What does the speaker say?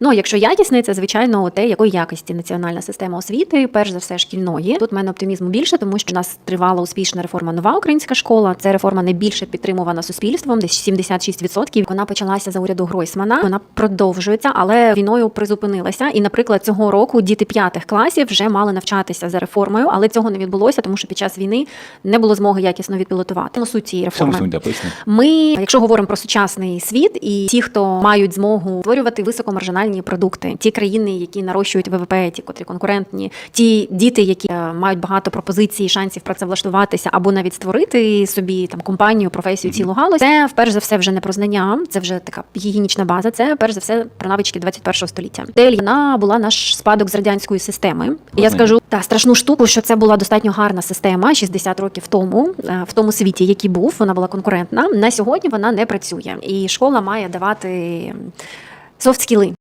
Ну, якщо якісний, це звичайно те, якої якості національна система освіти, перш за все шкільної. Тут в мене оптимізму більше, тому що у нас тривала успішна реформа нова українська школа. Це реформа найбільше підтримувана суспільством, десь 76%. Вона почалася за уряду Гройсмана. Вона продовжується, але війною призупинилася. І, наприклад, цього року діти п'ятих класів вже мали навчатися за реформою, але цього не відбулося, тому що під час війни не було змоги якісно відпілотувати. Ну, суть цієї реформи. Ми, якщо говоримо про сучасний світ, і ті, хто мають змогу створювати високомаржинальні продукти, ті країни, які нарощують ВВП, ті, котрі конкурентні, ті діти, які е, мають багато пропозицій, шансів працевлаштуватися або навіть створити собі там компанію, професію, цілу галузь, це вперше за все вже не про знання, це вже така гігієнічна база. Це перш за все про навички 21 століття. Дель вона була наш спадок з радянської системи. Я скажу та страшну штуку, що це була достатньо гарна система 60 років тому, е, в тому світі, який був, вона була конкурентна. На сьогодні вона не працює, і школа має давати софт-скіли.